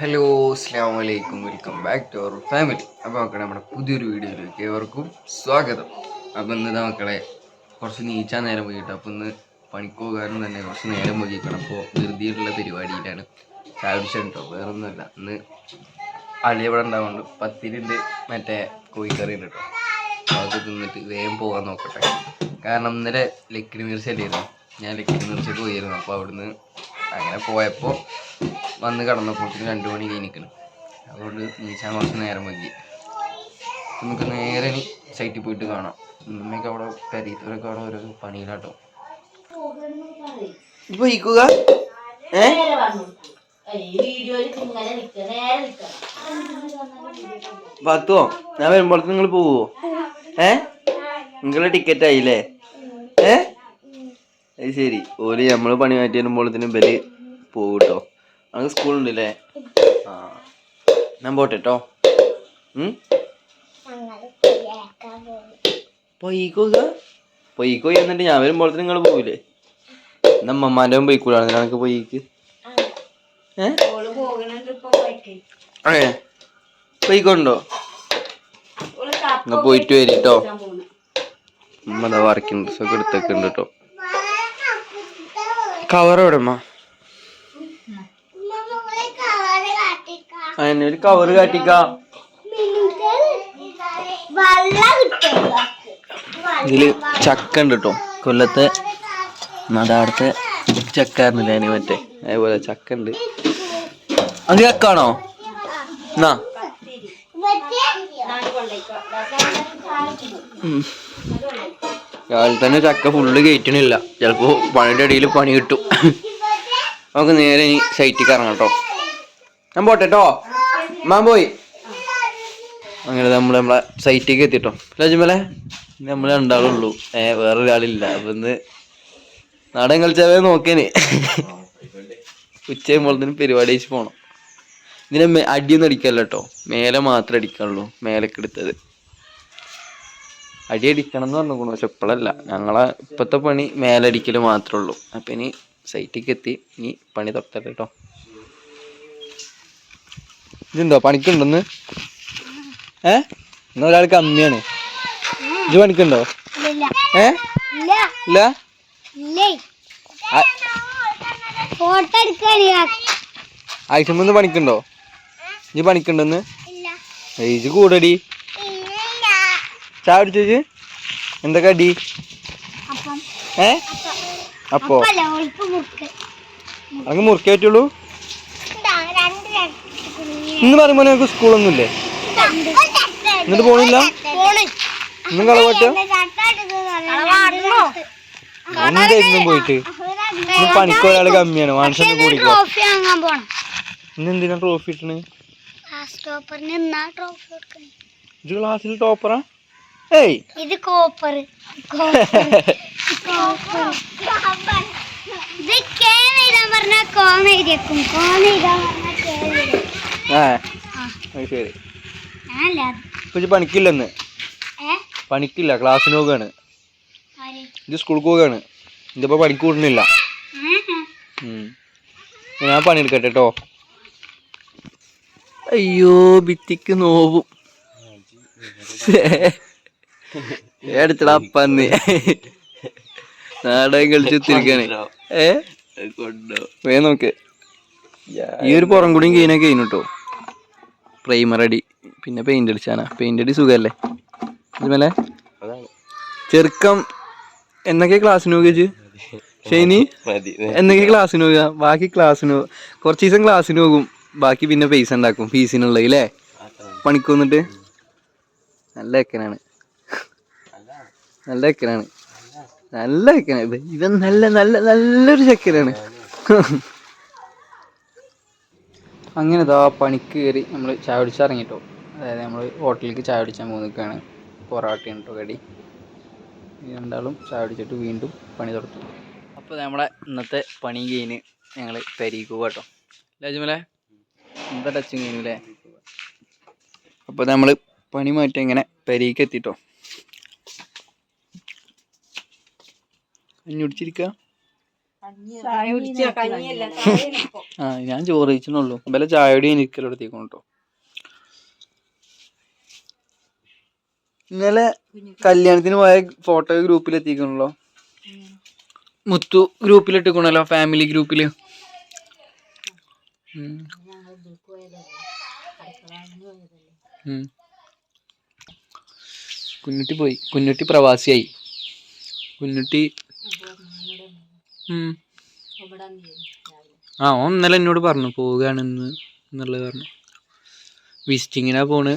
Hello അസ്സാം വലൈക്കും welcome back to our family അപ്പോൾ നോക്കണം നമ്മുടെ പുതിയൊരു വീഡിയോയിലേക്ക് ഏവർക്കും സ്വാഗതം. അപ്പോൾ ഇന്ന് മക്കളെ കുറച്ച് നീച്ചാൻ നേരം പോയിട്ട് അപ്പോൾ ഇന്ന് പണിക്കോകാരും തന്നെ കുറച്ച് നേരം പോയിക്കണം അപ്പോൾ വെറുതെയുള്ള പരിപാടിയിലാണ്. ചാവിടിച്ചാണ് കേട്ടോ വേറെ ഒന്നുമില്ല ഇന്ന് അളി ഇവിടെ ഉണ്ടാവുന്നുണ്ട്. പത്തിരിന്റെ മറ്റേ കോഴിക്കറി ഉണ്ട് കേട്ടോ അത് തിന്നിട്ട് വേഗം പോകാൻ നോക്കട്ടെ. കാരണം ഇന്നലെ ലക്കിടി മീർച്ചല്ലായിരുന്നു ഞാൻ ലക്കിടി മീർച്ചയ്ക്ക് പോയിരുന്നു. അപ്പോൾ അവിടുന്ന് അങ്ങനെ പോയപ്പോൾ വന്ന് കടന്നപ്പോഴത്തേക്കും രണ്ട് മണി കഴിഞ്ഞിരിക്കണം അതുകൊണ്ട് നീച്ചാൻ കുറച്ച് നേരം വൈകി. നമുക്ക് നേരെ സൈറ്റിൽ പോയിട്ട് കാണാം. ഉമ്മയൊക്കെ അവിടെ പെരീത്തവരൊക്കെ അവിടെ ഓരോ പണിയിലാട്ടോ. ഇപ്പൊ പത്തോ ഞാൻ വരുമ്പോഴത്തെ നിങ്ങൾ പോവോ? ഏ? നിങ്ങളെ ടിക്കറ്റ് ആയില്ലേ? ഏ? അത് ശരി. ഓൽ നമ്മൾ പണി മാറ്റി വരുമ്പോഴത്തേനും ബലി പോകും നമുക്ക് സ്കൂളുണ്ടല്ലേ? ആ. ഞാൻ പോട്ടെ കേട്ടോ പൊയ്ക്കുക പൊയ്ക്കോയി എന്നിട്ട് ഞാൻ വരുമ്പോഴത്തേനും നിങ്ങൾ പോവില്ലേ എന്നാ അമ്മമാന്റെ പോയിക്കൂടാണ് നിനക്ക് പൊയ്ക്ക്. ഏ? അതെ പൊയ്ക്കോണ്ടോ? എന്നാ പോയിട്ട് വരും കേട്ടോ വർക്കിംഗ് ഡ്രസ് ഒക്കെ എടുത്തൊക്കെ ഉണ്ട് കേട്ടോ കവർ എവിടെ അമ്മ അതിന് ഒരു കവർ കാട്ടിക്കാ. ഇതിൽ ചക്ക ഉണ്ട് കേട്ടോ കൊല്ലത്തെ നടാടത്തെ ചക്കായിരുന്നില്ല അതിന് മറ്റേ? അതേപോലെ ചക്ക ഉണ്ട്. അത് ചക്കാണോ? എന്നാ. രാവിലെ തന്നെ ചക്ക ഫുള്ള് കയറ്റണില്ല ചിലപ്പോ പണിയുടെ ഇടയിൽ പണി കിട്ടും. നമുക്ക് നേരെ ഇനി സൈറ്റിൽ കറങ്ങാം കേട്ടോ ഞാൻ പോട്ടെ കേട്ടോ മാൻ പോയി. അങ്ങനെ നമ്മൾ നമ്മളെ സൈറ്റിലേക്ക് എത്തിട്ടോ. രാജമലെ? നമ്മൾ രണ്ടാളുള്ളൂ. ഏ വേറെ ഒരാളില്ല അപ്പൊ ഇന്ന് നാടൻ കളിച്ചവേ നോക്കേന് ഉച്ചയുമ്പോഴത്തേനും പരിപാടി വെച്ച് പോണം. ഇതിനെ അടിയൊന്നും അടിക്കല്ല കേട്ടോ മേലെ മാത്രമേ അടിക്കാനുള്ളൂ. മേലേക്ക് എടുത്തത്. അടി അടിക്കണം എന്ന് പറഞ്ഞു പക്ഷെ ഇപ്പോഴല്ല. ഞങ്ങളെ ഇപ്പോഴത്തെ പണി മേലടിക്കൽ മാത്രമേ ഉള്ളൂ. അപ്പം ഇനി സൈറ്റിലേക്ക് എത്തി. ഇനി പണി തൊട്ടല്ലേ കേട്ടോ ഇതുണ്ടോ പണിക്കുണ്ടോന്ന്? ഏ? ഇന്ന് ഒരാൾ കമ്മിയാണ്. ഇത് പണിക്കുണ്ടോ? ഏ? ഇല്ല. ആഴ്ചമ്പന്ന് പണിക്കുണ്ടോ? ഇജ് പണിക്കുണ്ടെന്ന്? ഏജ് കൂടടി. ചായ കുടിച്ചേച്ച് എന്തൊക്കെ അടി ഏ? അപ്പോ. അങ്ങ് മുറുക്കേ പറ്റുള്ളൂ? ഇന്ന് പറയുമ്പോൾ ഞങ്ങൾക്ക് സ്കൂളൊന്നുമില്ലേ? എന്നിട്ട് പോണില്ല? ഇന്നും കളവട്ട എന്തായിരുന്നു പോയിട്ട്? പണിക്ക് ഒരാൾ കമ്മിയാണ്. മാനസം കൂടി ഇന്ന് എന്തിനാ ട്രോഫി ഇട്ടണ്? ഇത് ക്ലാസ്സിൽ ടോപ്പറാ? ഏയ്! ഇത് കോപ്പർ ഇത് കേ എഴുതാൻ പറഞ്ഞ കോൺ എഴുതിയേക്കും കോൺ എഴുതാൻ പറഞ്ഞ കേ ആ, ശരി. ഇപ്പൊ പണിക്കില്ലെന്ന്. പണിക്കില്ല ക്ലാസ്സിന് പോവുകയാണ് ആര്? ഇത് സ്കൂളിൽ പോവുകയാണ് ഇതിപ്പോ പണിക്ക് കൂടുന്നില്ല ഞാൻ പണിയെടുക്കട്ടെ കേട്ടോ അയ്യോ ഭിത്തിക്ക് നോവും. എടുത്തടാ പന്നി. നാടകം കളിച്ച് തിരിക്കാണ് ഏ? വേ നോക്ക്. ഈ ഒരു പുറം കൂടിയും കഴിഞ്ഞാൽ കഴിഞ്ഞു കേട്ടോ പ്രൈമർ അടി പിന്നെ പെയിന്റ് അടിച്ചാനാ. പെയിന്റ് അടി സുഖല്ലേ? ഇതുമല്ലേ ചെറുക്കം എന്നൊക്കെ ക്ലാസ്സിന് പോകുക ശനി എന്തൊക്കെ ക്ലാസ്സിന് പോകുക ബാക്കി ക്ലാസ്സിന് കുറച്ച് ദിവസം ക്ലാസ്സിന് പോകും. ബാക്കി പിന്നെ പൈസ ഉണ്ടാക്കും. ഫീസിനുള്ളത് ഇല്ലേ പണിക്ക് വന്നിട്ട്? നല്ല എക്കനാണ്. നല്ല എക്കനാണ്. നല്ല എക്കനാണ് ഇവൻ നല്ല നല്ല നല്ലൊരു ചെക്കനാണ്. അങ്ങനെ ഇതാ പണിക്ക് കയറി നമ്മൾ ചായ കുടിച്ചിറങ്ങിട്ടോ. അതായത് നമ്മൾ ഹോട്ടലിലേക്ക് ചായ കുടിച്ചാൻ പോകുന്നതൊക്കെയാണ് പൊറാട്ടയാണ് കേട്ടോ കടി രണ്ടാളും ചായ കുടിച്ചിട്ട് വീണ്ടും പണി തുടർത്തു അപ്പോൾ നമ്മളെ ഇന്നത്തെ പണി കഴിഞ്ഞ് ഞങ്ങൾ പെരീക്ക് കേട്ടോ ലജ്മലെ എന്താ ടച്ചിങ് കഴിഞ്ഞില്ലേ അപ്പോൾ നമ്മൾ പണി മാറ്റി ഇങ്ങനെ പെരീക്ക് അഞ്ഞുടിച്ചിരിക്കുക ചായ കുടിച്ച കഞ്ഞിയല്ല ചായയാണ് ഇപ്പൊ. ആ ഞാൻ ചോറ് കഴിച്ചെന്നുള്ളൂ വല്ല ചായയുടെ എനിക്കലെടുത്തേക്കും കേട്ടോ ഇന്നലെ കല്യാണത്തിന് പോയ ഫോട്ടോ ഗ്രൂപ്പിൽ എത്തിക്കണല്ലോ. മുത്തു ഗ്രൂപ്പിൽ ഇട്ടിക്കണല്ലോ ഫാമിലി ഗ്രൂപ്പിൽ. കുഞ്ഞുട്ടി പോയി. കുഞ്ഞുട്ടി പ്രവാസിയായി. കുഞ്ഞുട്ടി. ആ ഓൻ ഇന്നലെ എന്നോട് പറഞ്ഞു പോവുകയാണെന്ന് എന്നുള്ളത് പറഞ്ഞു. വിസിറ്റിങ്ങിനാ പോണ്.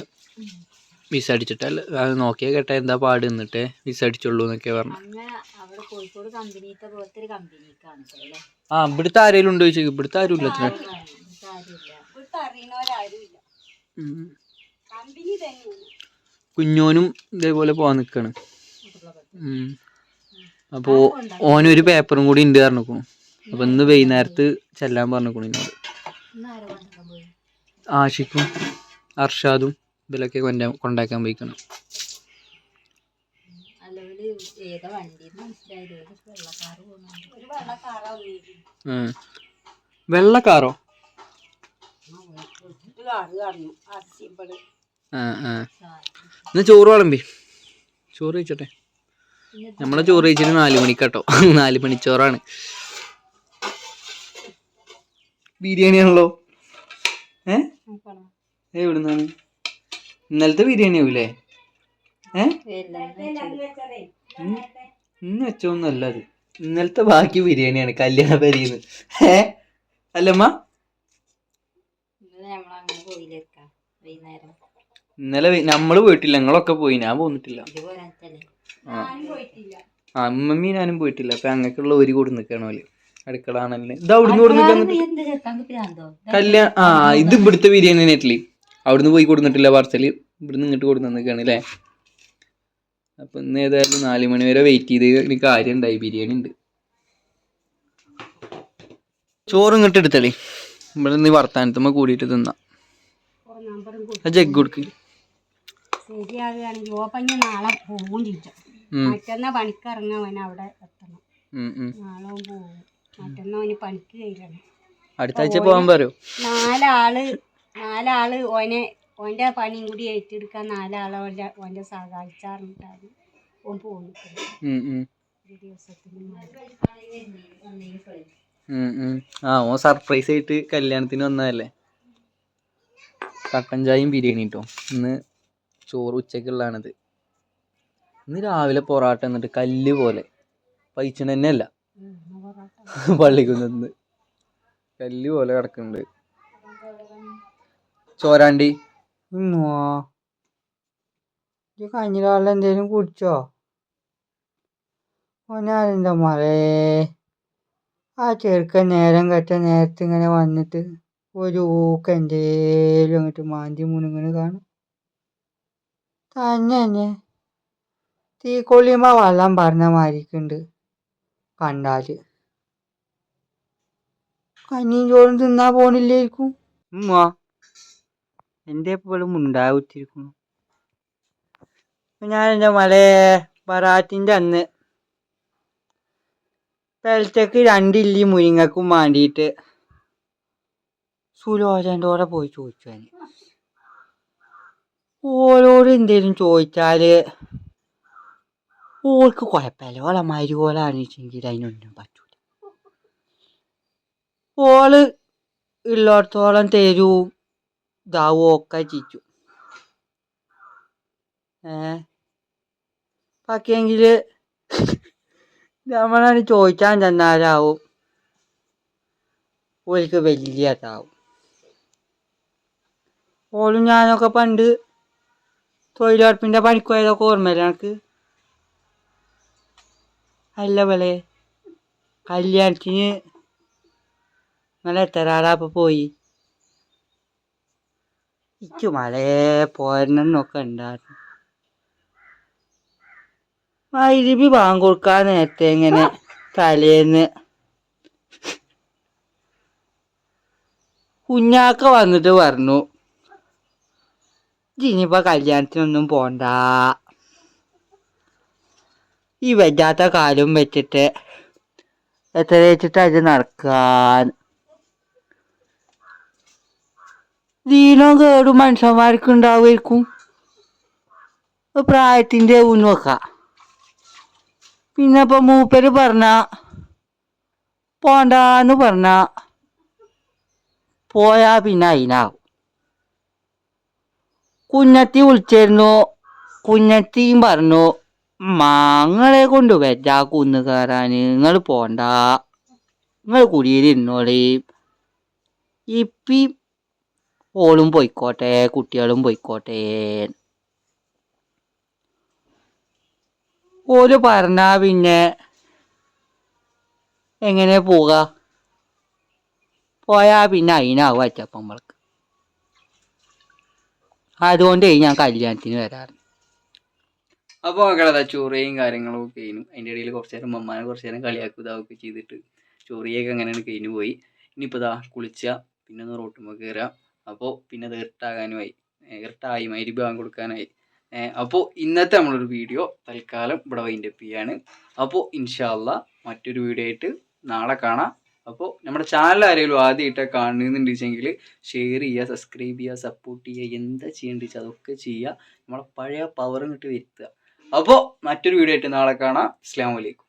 വിസ അടിച്ചിട്ടല്ല? അത് നോക്കിയാ കേട്ടാ എന്താ പാട് നിന്നിട്ട് വിസ അടിച്ചുള്ളൂ എന്നൊക്കെ പറഞ്ഞു. അങ്ങനെ അവിടെ കോഴിക്കോട് കമ്പനിത്തെ പോലത്തെ ഒരു അല്ലേ ആ ഇവിടുത്തെ ആരെങ്കിലും ഉണ്ടോ ചോദിച്ചു? ഇവിടുത്തെ ആരും ഇല്ല കുഞ്ഞോനും ഇതേപോലെ പോവാൻ നിക്കാണ്. ഉം. അപ്പോ ഓനൊരു പേപ്പറും കൂടി ഉണ്ട് പറഞ്ഞിക്കണു. അപ്പൊ ഇന്ന് വൈകുന്നേരത്ത് ചെല്ലാൻ പറഞ്ഞിക്കണു എന്നോട് ആഷിക്കും അർഷാദും ഇതിലൊക്കെ കൊണ്ടാ കൊണ്ടാക്കാൻ പോയിക്കണം. വെള്ളക്കാറോ? എന്നാ ചോറ് വിളമ്പി. ചോറ് കഴിച്ചോട്ടെ? നമ്മളെ ചോറ് കഴിച്ചിട്ട് നാല് മണിക്കാട്ടോ. നാല് മണിച്ചോറാണ്. ബിരിയാണി ആണല്ലോ ഏ എവിടുന്നാണ്? ഇന്നലത്തെ ബിരിയാണി ആവൂലേ ഏ. ഇന്ന് വെച്ചോന്നല്ല അത്. ഇന്നലത്തെ ബാക്കി ബിരിയാണിയാണ് കല്യാണ പരിന്ന്. ഏ? അല്ലമ്മ? ഇന്നലെ നമ്മൾ പോയിട്ടില്ല ഞങ്ങളൊക്കെ പോയി ഞാൻ പോന്നിട്ടില്ല. ആ. അമ്മമ്മി ഞാനും പോയിട്ടില്ല. അപ്പൊ അങ്ങക്കുള്ള ഒരു കൂടി നിക്കണോ അടുക്കളാണല്ലേ അടുക്കള ആണല്ലേ. ഇത് അവിടുന്ന് കല്യാണം ആ ഇത് ഇവിടുത്തെ ബിരിയാണി നെറ്റിൽ അവിടുന്ന് പോയി കൊടുത്തിട്ടില്ല പാർസൽ. ഇവിടുന്ന് ഇങ്ങോട്ട് കൊടുത്തു നിൽക്കുകയാണ് അല്ലേ? അപ്പൊ ഇന്ന് ഏതായാലും നാല് മണി വരെ വെയിറ്റ് ചെയ്ത് എനിക്ക് കാര്യം ഉണ്ടായി. ബിരിയാണി ഉണ്ട്. ചോറ് ഇങ്ങോട്ട് എടുത്തളി ഇവിടെ നീ വർത്താനത്തുമ്പോ കൂടിയിട്ട് തിന്നാം. ജഗ് കൊടുക്ക്. ശരിയാകുകയാണെങ്കിൽ ഓപ്പഞ്ഞ നാളെ പോവും ചിരിച്ചു ഉം, പണിക്ക് ഇറങ്ങാൻ അവൻ അവിടെ എത്തണം. നാളെ അവൻ പോവും. മറ്റന്നാ അവന് പണിക്ക് കയറണം. അടുത്ത ആഴ്ച പോകാൻ പറയോ. നാലാൾ നാലാൾ ഓനെ ഓന്റെ പണിയും കൂടി ഏറ്റെടുക്കാൻ നാലാളെ ഓന്റെ ഓന്റെ സഹായിച്ചാറുണ്ടായിരുന്നു ഓൻ പോകുന്നത്. ആ ഓൻ സർപ്രൈസ് ആയിട്ട് കല്യാണത്തിന് വന്നതല്ലേ? കട്ടൻ ചായയും ബിരിയാണി കേട്ടോ ഇന്ന് ചോറ് ഉച്ചക്കുള്ളതാണിത് ഇന്ന് രാവിലെ പൊറാട്ട എന്നിട്ട് കല്ല് പോലെ പൈച്ചണ തന്നെ അല്ല പള്ളിക്കുന്നന്ന് കല്ല് പോലെ കിടക്കുന്നുണ്ട്. ചോരാണ്ടി. കഴിഞ്ഞ രാവിലെ എന്തേലും കുടിച്ചോ? ഓനാരെന്താ മറേ ആ ചെറുക്കൻ നേരം കെട്ട നേരത്തെ ഇങ്ങനെ വന്നിട്ട് ഒരു ഊക്ക് എന്തേലും അങ്ങോട്ട് മാന്തി മുനുങ്ങനെ കാണും. തന്നെ തന്നെ തീക്കൊള്ളിയമ്മ വെള്ളം പറഞ്ഞ മാതിരിക്കുണ്ട് കണ്ടാൽ. കഞ്ഞിയും ചോറും തിന്നാ പോണില്ലായിരിക്കും ഉമ്മ എന്റെ എപ്പോഴും ഉണ്ടാവിട്ടിരിക്കുന്നു ഞാൻ എന്റെ മലേ ബറാത്തിന്റെ അന്ന് പെലത്തേക്ക് രണ്ടില്ലി മുരിങ്ങക്കും വേണ്ടിയിട്ട് സുലോചന്റെ കൂടെ പോയി ചോദിച്ചു ഞാൻ ഓരോട് എന്തേലും ചോദിച്ചാൽ ഓൾക്ക് കുഴപ്പമില്ല ഓളെ മരുവോളാണ് വെച്ചെങ്കിൽ അതിനൊന്നും പറ്റൂല ഓൾ ഉള്ളിടത്തോളം തരും ഇതാവും ഒക്കെ ചിച്ചു ഏ ബാക്കിയെങ്കിൽ നമ്മളാണ് ചോദിച്ചാൻ ചെന്നാലാവും ഓൾക്ക് വലിയ ഇതാവും ഓളും ഞാനൊക്കെ പണ്ട് തൊഴിലുറപ്പിന്റെ പണിക്ക് പോയതൊക്കെ ഓർമ്മയില്ല എനിക്ക് അല്ല പോലെ കല്യാണത്തിന് നിങ്ങൾ എത്ര ആളാ പോയി. ഇക്ക് മലേ പോരണമെന്നൊക്കെ ഉണ്ടായിരുന്നു വൈദ്യുതി ബാങ്ക് കൊടുക്കാൻ നേരത്തെ ഇങ്ങനെ തലേന്ന്. കുഞ്ഞാക്ക വന്നിട്ട് പറഞ്ഞു. ഇനിയിപ്പോൾ കല്യാണത്തിനൊന്നും പോണ്ട. ഈ വയ്യാത്ത കാലും വെച്ചിട്ട് എത്ര വെച്ചിട്ട് അത് നടക്കാൻ? ദീനോ കേടും മനുഷ്യന്മാർക്ക് ഉണ്ടാവുമായിരിക്കും പ്രായത്തിന്റെ നോക്ക പിന്നെ ഇപ്പം മൂപ്പര് പറഞ്ഞ പോണ്ടാന്ന് പറഞ്ഞ പോയാ പിന്നെ അതിനാവും കുഞ്ഞത്തി വിളിച്ചിരുന്നു കുഞ്ഞത്തിയും പറഞ്ഞു മാങ്ങളെ കൊണ്ട് വെച്ചാ കുന്ന് കയറാൻ നിങ്ങൾ പോണ്ട. നിങ്ങൾ കുടിയിരുന്നോളി. ഇപ്പി ഓളും പോയിക്കോട്ടെ കുട്ടികളും പോയിക്കോട്ടെ. ഓൽ പറഞ്ഞാ പിന്നെ എങ്ങനെ പോക? പോയാ പിന്നെ അതിനാവും അച്ചപ്പം നമ്മൾക്ക് അതുകൊണ്ടേ ഞാൻ കല്യാണത്തിന് വരാറ്. അപ്പോൾ മക്കളെ ചൊറിയും കാര്യങ്ങളും ഒക്കെ കഴിഞ്ഞു. അതിന്റെ ഇടയിൽ കുറച്ച് നേരം മമ്മാനെ കുറച്ച് നേരം കളിയാക്കും ഇതാവൊക്കെ ചെയ്തിട്ട് ചൊറിയൊക്കെ അങ്ങനെയാണ് കഴിഞ്ഞു പോയി. ഇനിയിപ്പോൾ ഇതാ കുളിച്ച പിന്നെ ഒന്ന് റോട്ടുമ്പോൾ കയറുക അപ്പോൾ പിന്നെ അത് ഇരട്ടാകാനുമായി ഇരട്ടായി മൈരി ഭാഗം കൊടുക്കാനായി. അപ്പോൾ ഇന്നത്തെ നമ്മളൊരു വീഡിയോ തൽക്കാലം ഇവിടെ വൈൻഡ് അപ്പ് ചെയ്യാണ്. അപ്പോൾ ഇൻഷാല്ല മറ്റൊരു വീഡിയോ ആയിട്ട് നാളെ കാണാം. അപ്പോൾ നമ്മുടെ ചാനൽ ആരെങ്കിലും ആദ്യമായിട്ടാണ് കാണുന്നുണ്ടെങ്കിൽ ഷെയർ ചെയ്യുക സബ്സ്ക്രൈബ് ചെയ്യുക സപ്പോർട്ട് ചെയ്യുക എന്താ ചെയ്യേണ്ടത് അതൊക്കെ ചെയ്യുക. നമ്മളെ പഴയ പവറും കിട്ടി വരുത്തുക. അപ്പോൾ മറ്റൊരു വീഡിയോ ആയിട്ട് നാളെ കാണാം. അസ്ലാം വലൈക്കും